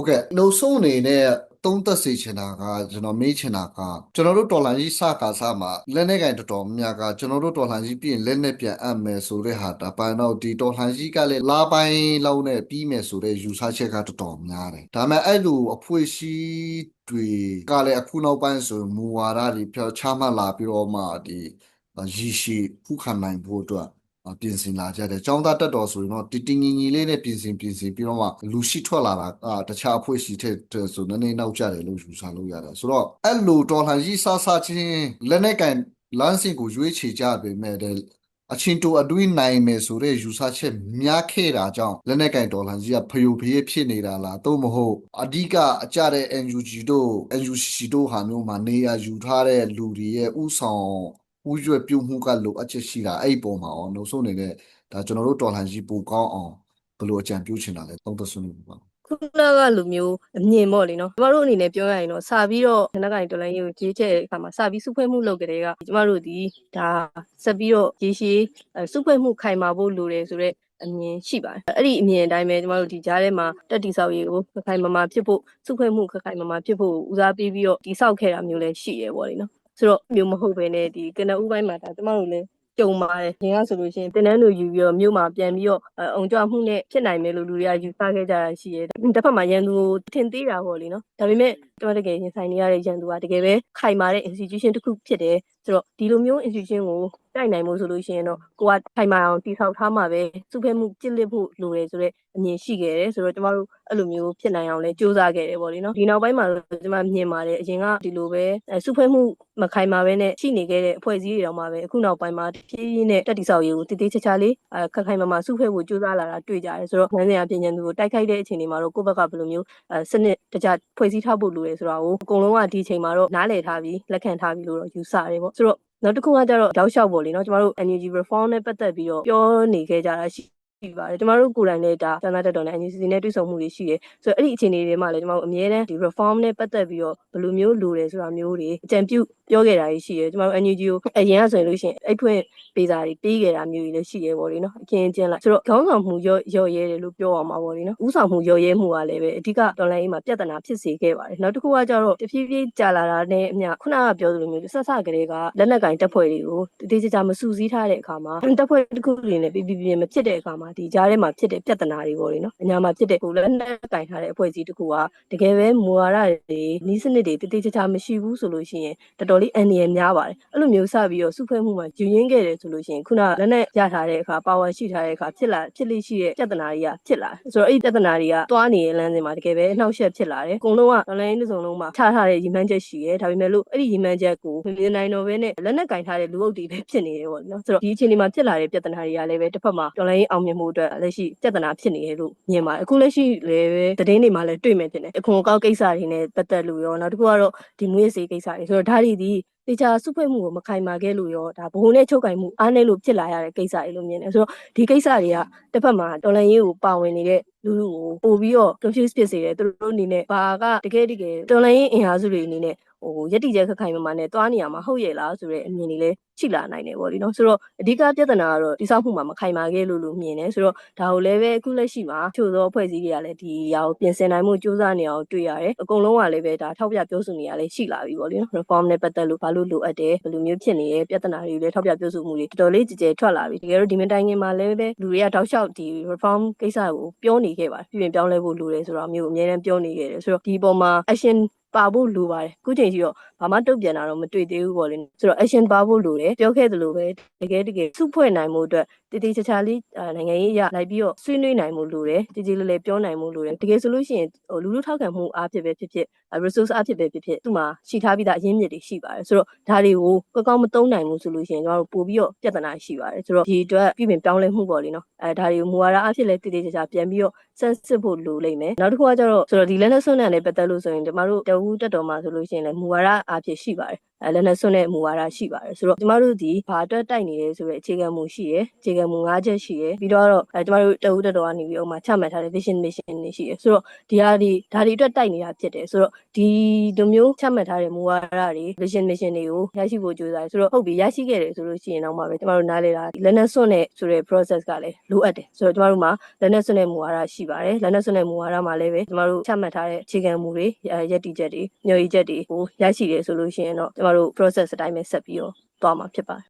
ဟုတ်ကဲ့နှုတ်ဆုံးအနေနဲ့သုံးသက်စေချင်တာကကျွန်တော်မေးချင်တာကကျွန်တော်တို့တော်လှန်ရေးစကားစားမှာလက်နေကင်တော်တော်များများကကျွန်တော်တို့တော်လှန်ရေးပြီးရင်လက်နဲ့ပြန်အပ်မယ်ဆိုတဲ့ဟာဒါပိုင်းတော့ဒီတော်လှန်ရေးကလည်းလာပိုင်းလောက်နဲ့ပြီးမယ်ဆိုတဲ့ယူဆချက်ကတော်တော်များတယ်ဒါပေမဲ့အဲ့လိုအဖွေရှိတွေကလည်းအခုနောက်ပိုင်းဆိုမူဝါဒတွေဖြောချမှတ်လာပြီးတော့မှဒီရည်ရှိခုခံနိုင်ဖို့အတွက်အ ပြင်ဆင်လာကြတယ်။ចောင်းသားတက်တော်ဆိုရင်တော့တည်တည်ငြိမ်ငြိမ်လေးနဲ့ပြင်ဆင်ပြင်ဆင်ပြီးတော့မှလူရှိထွက်လာတာအာတခြားအဖွဲ့ရှိတဲ့တဲ့ဆိုနည်းနည်းနောက်ကျတယ်လို့ယူဆလို့ရတယ်။ဆိုတော့အဲ့လိုတော်လှန်ကြီးဆဆချင်းလက်နဲ့ကန်လမ်းစဉ်ကိုရွေးချယ်ကြပေမဲ့အချင်းတူအတွင်းနိုင်မယ်ဆိုတဲ့ယူဆချက်များခဲ့တာကြောင့်လက်နက်ကင်ဒေါ်လာကြီးကဖယိုဖယဲဖြစ်နေတာလားသို့မဟုတ်အဓိကအကြတဲ့ NUG တို့ NUCC တို့ဟာမျိုးမှာနေရာယူထားတဲ့လူတွေရဲ့ဥဆောင် ဥရွက်ပြုမှုကလိုအပ်ချက်ရှိတာအဲ့ဒီပုံမှာအောင်နှုတ်ဆုံးနေတဲ့ဒါကျွန်တော်တို့တော်လှန်ကြီးပိုကောင်းအောင်ဘယ်လိုအကြံပြုချင်တာလဲသုံးသဆွေးနွေးပါခုနကလူမျိုးအမြင်ပေါ့လေနော်ကျမတို့အနေနဲ့ပြောရရင်တော့စာပြီးတော့ခဏကနေတော်လိုင်းရေးကိုကြီးချက်အခါမှာစာပြီးစုဖွဲ့မှုလုပ်ကြတဲ့ကကျမတို့ဒီဒါဆက်ပြီးတော့ရေရှည်စုဖွဲ့မှုခိုင်မာဖို့လိုတယ်ဆိုတော့အမြင်ရှိပါတယ်အဲ့ဒီအမြင်အတိုင်းပဲကျမတို့ဒီကြားထဲမှာတက်တီဆောက်ရေးကိုခခိုင်မာမာဖြစ်ဖို့စုဖွဲ့မှုခခိုင်မာမာဖြစ်ဖို့ဦးစားပေးပြီးတော့တိဆောက်ခဲ့တာမျိုးလည်းရှိရပေါ့လေနော် ဆိုတော့မျိုးမဟုတ်ပဲねဒီကနဦးပိုင်းမှာဒါကျမတို့လည်းကြုံပါတယ်။ငင်ကဆိုလို့ရှိရင်တင်တန်းတို့ယူပြီးတော့မြို့မှာပြန်ပြီးတော့အုံကြွမှုနဲ့ဖြစ်နိုင်မယ်လို့လူတွေကယူဆခဲ့ကြတာရှိရဲ။တစ်ဖက်မှာရန်သူကိုထင်သေးတာပေါ့လေနော်။ဒါပေမဲ့ကျွန်တော်တကယ်ရင်ဆိုင်နေရတဲ့ရန်သူကတကယ်ပဲခိုင်မာတဲ့ institution တစ်ခုဖြစ်တယ်ဆိုတော့ဒီလိုမျိုး institution ကိုတိုက်နိုင်မှုဆိုလို့ရှိရင်တော့ကိုကထိုင်မာအောင်တိဆောက်ထားမှာပဲစုဖဲမှုကြစ်လစ်ဖို့လိုတယ်ဆိုတော့အမြင်ရှိခဲ့တယ်ဆိုတော့ကျမတို့အဲ့လိုမျိုးဖြစ်နိုင်အောင်လဲစူးစမ်းခဲ့တယ်ပေါ့လေနော်ဒီနောက်ပိုင်းမှာကျမမြင်ပါတယ်အရင်ကဒီလိုပဲစုဖဲမှုမခိုင်မာပဲနဲ့ရှိနေခဲ့တဲ့အဖွဲ့အစည်းတွေတောင်မှပဲအခုနောက်ပိုင်းမှာဖြည်းဖြည်းနဲ့တက်တိဆောက်ရေးကိုတည်တည်ချာချာလေးခက်ခိုင်မာမာစုဖဲဖို့စူးစမ်းလာတာတွေ့ကြတယ်ဆိုတော့ငန်းစင်အပြင်ဉာဏ်သူကိုတိုက်ခိုက်တဲ့အချိန်တွေမှာတော့ကိုယ့်ဘက်ကဘယ်လိုမျိုးစနစ်တကျဖွဲ့စည်းထားဖို့လိုတယ်ဆိုတာကိုအကုန်လုံးကဒီအချိန်မှာတော့နားလည်ထားပြီးလက်ခံထားပြီးလို့တော့ယူဆတယ်ပေါ့ဆိုတော့နောက်တစ်ခုကကျတော့တောက်လျှောက်ပေါ့လေနော်ကျမတို့ energy reform နဲ့ပတ်သက်ပြီးတော့ပြောနေခဲ့ကြတာရှိ ရှိပါတယ်ကျမတို့ကိုယ်တိုင်လည်းဒါစံသားတက်တော်နဲ့ NUCC နဲ့တွေ့ဆုံမှုတွေရှိတယ်ဆိုတော့အဲ့ဒီအခြေအနေတွေမှာလည်းကျမတို့အများနဲ့ဒီ reform နဲ့ပတ်သက်ပြီးတော့ဘယ်လိုမျိုးလိုတယ်ဆိုတာမျိုးတွေအကြံပြုပြောခဲ့တာရှိတယ်ကျမတို့ NUG ကိုအရင်ကဆိုရင်လို့ရှိရင်အဲ့ဖွင့်ပေးစာတွေပေးခဲ့တာမျိုးတွေလည်းရှိရဲပေါ့လေနော်အခင်းချင်းလိုက်ဆိုတော့ခေါင်းဆောင်မှုရော့ရော့ရဲတယ်လို့ပြောအောင်ပါပေါ့လေနော်ဥဆောင်မှုရော့ရဲမှုကလည်းပဲအဓိကတော်လိုင်းရေးမှာပြဿနာဖြစ်စေခဲ့ပါတယ်နောက်တစ်ခုကကျတော့တဖြည်းဖြည်းကြာလာတာနဲ့အမျှခုနကပြောသလိုမျိုးဆက်ဆကလေးကလက်နက်ကင်တပ်ဖွဲ့တွေကိုတတိကျကျမစူးစီးထားတဲ့အခါမှာတပ်ဖွဲ့တစ်ခုတွေနဲ့ပြပြပြမဖြစ်တဲ့အခါမှာဒီကြားထဲမှာဖြစ်တဲ့ပြဿနာတွေပေါ့လေနော်အညာမှာဖြစ်တဲ့ကိုလက်နက်ကင်ထားတဲ့အဖွဲ့အစည်းတစ်ခုကတကယ်ပဲမူဝါဒတွေနီးစနစ်တွေတတိကျကျမရှိဘူးဆိုလို့ရှိရင်တော်တော်လေးအန္တရာယ်များပါတယ်အဲ့လိုမျိုးစပြီးတော့စုဖွဲ့မှုမှာယူရင်းခဲ့တယ်ဆိုလို့ရှိရင်ခုနလက်နဲ့ရထားတဲ့အခါပါဝါရှိထားတဲ့အခါဖြစ်လာဖြစ်လိရှိတဲ့ပြဿနာတွေကဖြစ်လာဆိုတော့အဲ့ဒီပြဿနာတွေကတွားနေတဲ့လမ်းစဉ်မှာတကယ်ပဲအနှောက်အယှက်ဖြစ်လာတယ်အကုန်လုံးကလမ်းတစ်စုံလုံးမှာချထားတဲ့ရီမန်းချက်ရှိရဲဒါပေမဲ့လို့အဲ့ဒီရီမန်းချက်ကိုမမြင်နိုင်တော့ဘဲနဲ့လက်နဲ့ကင်ထားတဲ့လူအုပ်တွေပဲဖြစ်နေတယ်ပေါ့နော်ဆိုတော့ဒီအချိန်ဒီမှာဖြစ်လာတဲ့ပြဿနာတွေကလည်းပဲတစ်ဖက်မှာတော်လိုင်းအောင်မြင်မှုအတွက်လက်ရှိပြဿနာဖြစ်နေတယ်လို့မြင်ပါတယ်အခုလက်ရှိလည်းပဲသတင်းတွေမှာလည်းတွေ့မယ်ဖြစ်နေအခွန်ကောက်ကိစ္စတွေနဲ့ပတ်သက်လို့ရောနောက်တစ်ခုကတော့ဒီမွေးစေးကိစ္စတွေဆိုတော့ဒါတွေဒီတေချာစုဖွဲ့မှုကိုမခိုင်မာခဲ့လို့ရောဒါဘုံနဲ့ချုပ်ကင်မှုအားနည်းလို့ဖြစ်လာရတဲ့ကိစ္စတွေလို့မြင်တယ်ဆိုတော့ဒီကိစ္စတွေကတစ်ဖက်မှာတော်လန်ရေးကိုပါဝင်နေတဲ့လူလူကိုပို့ပြီးတော့ confuse ဖြစ်စေတယ်သူတို့အနေနဲ့ဘာကတကယ်တကယ်တော်လန်ရေးအင်အားစုတွေအနေနဲ့ ဟိုရက်တိကျခက်ခိုင်မမှနဲ့သွားနေရမှာဟုတ်ရဲ့လားဆိုတဲ့အမြင်တွေလည်းရှိလာနိုင်တယ်ပေါ့လေနော်ဆိုတော့အဓိကပြဿနာကတော့တိစောက်မှုမှာမခိုင်မာခဲ့လို့လို့မြင်တယ်ဆိုတော့ဒါကိုလည်းပဲအခုလက်ရှိမှာချို့သောအဖွဲ့အစည်းတွေကလည်းဒီအရာကိုပြင်ဆင်နိုင်မှုစူးစမ်းနေအောင်တွေ့ရတယ်အကုန်လုံးကလည်းပဲဒါထောက်ပြပြောဆိုနေရလဲရှိလာပြီပေါ့လေနော် reform နဲ့ပတ်သက်လို့ဘာလို့လိုအပ်တယ်ဘယ်လိုမျိုးဖြစ်နေရဲ့ပြဿနာတွေလည်းထောက်ပြပြောဆိုမှုတွေတော်တော်လေးကြည်ကြဲထွက်လာပြီတကယ်တော့ဒီမတိုင်ခင်မှာလည်းပဲလူတွေကတောက်လျှောက်ဒီ reform ကိစ္စကိုပြောနေခဲ့ပါတယ်ပြင်ပြောင်းလဲဖို့လိုတယ်ဆိုတော့မျိုးအများနဲ့ပြောနေခဲ့တယ်ဆိုတော့ဒီပေါ်မှာ action ပါဖို့လိုပါတယ်အခုချိန်ကြီးတော့ဘာမှတုတ်ပြန်တာတော့မတွေ့သေးဘူးပေါ့လေဆိုတော့ action ပါဖို့လိုတယ်ပြောခဲ့သလိုပဲတကယ်တကယ်စုဖွဲ့နိုင်မှုအတွက်တည်တည်ချာချာလေးနိုင်ငံရေးအရလိုက်ပြီးတော့ဆွေးနွေးနိုင်မှုလိုတယ်ကြည်ကြည်လေးလေးပြောနိုင်မှုလိုတယ်တကယ်ဆိုလို့ရှိရင်ဟိုလူလူထောက်ခံမှုအားဖြစ်ပဲဖြစ်ဖြစ် resource အားဖြစ်ပဲဖြစ်ဖြစ်သူ့မှာရှိထားပြီးသားအရင်းမြစ်တွေရှိပါတယ်ဆိုတော့ဒါတွေကိုကောကောင်းမသုံးနိုင်ဘူးဆိုလို့ရှိရင်ကျွန်တော်တို့ပို့ပြီးတော့ပြဿနာရှိပါတယ်ဆိုတော့ဒီအတွက်ပြည်ပင်ပြောင်းလဲမှုပေါ့လေနော်အဲဒါတွေကိုမူဝါဒအားဖြင့်လည်းတည်တည်ချာချာပြန်ပြီးတော့ဆက်စစ်ဖို့လိုလိမ့်မယ်နောက်တစ်ခုကကျတော့ဆိုတော့ဒီလက်လက်ဆွမ်းနဲ့ပတ်သက်လို့ဆိုရင်ကျွန်တော်တို့တဝူးတက်တော်မှာဆိုလို့ရှိရင်လည်းမူဝါဒအားဖြင့်ရှိပါတယ်အဲလက်နက်စွန့်တဲ့မူဝါဒရှိပါတယ်ဆိုတော့ကျမတို့ဒီဘာအတွက်တိုက်နေလဲဆိုတော့အခြေခံမူရှိရယ်အခြေခံမူ၅ချက်ရှိရယ်ပြီးတော့အဲကျမတို့တအုပ်တက်တော်ကနေပြီးတော့မှချမှတ်ထားတဲ့ vision mission တွေရှိရယ်ဆိုတော့ဒီဟာဒီဒါတွေအတွက်တိုက်နေတာဖြစ်တယ်ဆိုတော့ဒီလိုမျိုးချမှတ်ထားတဲ့မူဝါဒတွေ vision mission တွေကိုရရှိဖို့ကြိုးစားတယ်ဆိုတော့ဟုတ်ပြီရရှိခဲ့တယ်ဆိုလို့ရှိရင်တော့မှပဲကျမတို့နားလေတာလက်နက်စွန့်တဲ့ဆိုတဲ့ process ကလည်းလိုအပ်တယ်ဆိုတော့ကျမတို့မှာလက်နက်စွန့်တဲ့မူဝါဒရှိပါတယ်လက်နက်စွန့်တဲ့မူဝါဒမှာလည်းပဲကျမတို့ချမှတ်ထားတဲ့အခြေခံမူတွေရက်တီချက်တွေညှို့ရည်ချက်တွေကိုရရှိတယ်ဆိုလို့ရှိရင်တော့ကျမတို့ process အတိုင်းပဲဆက်ပြီးတော့သွားမှာဖြစ်ပါတယ်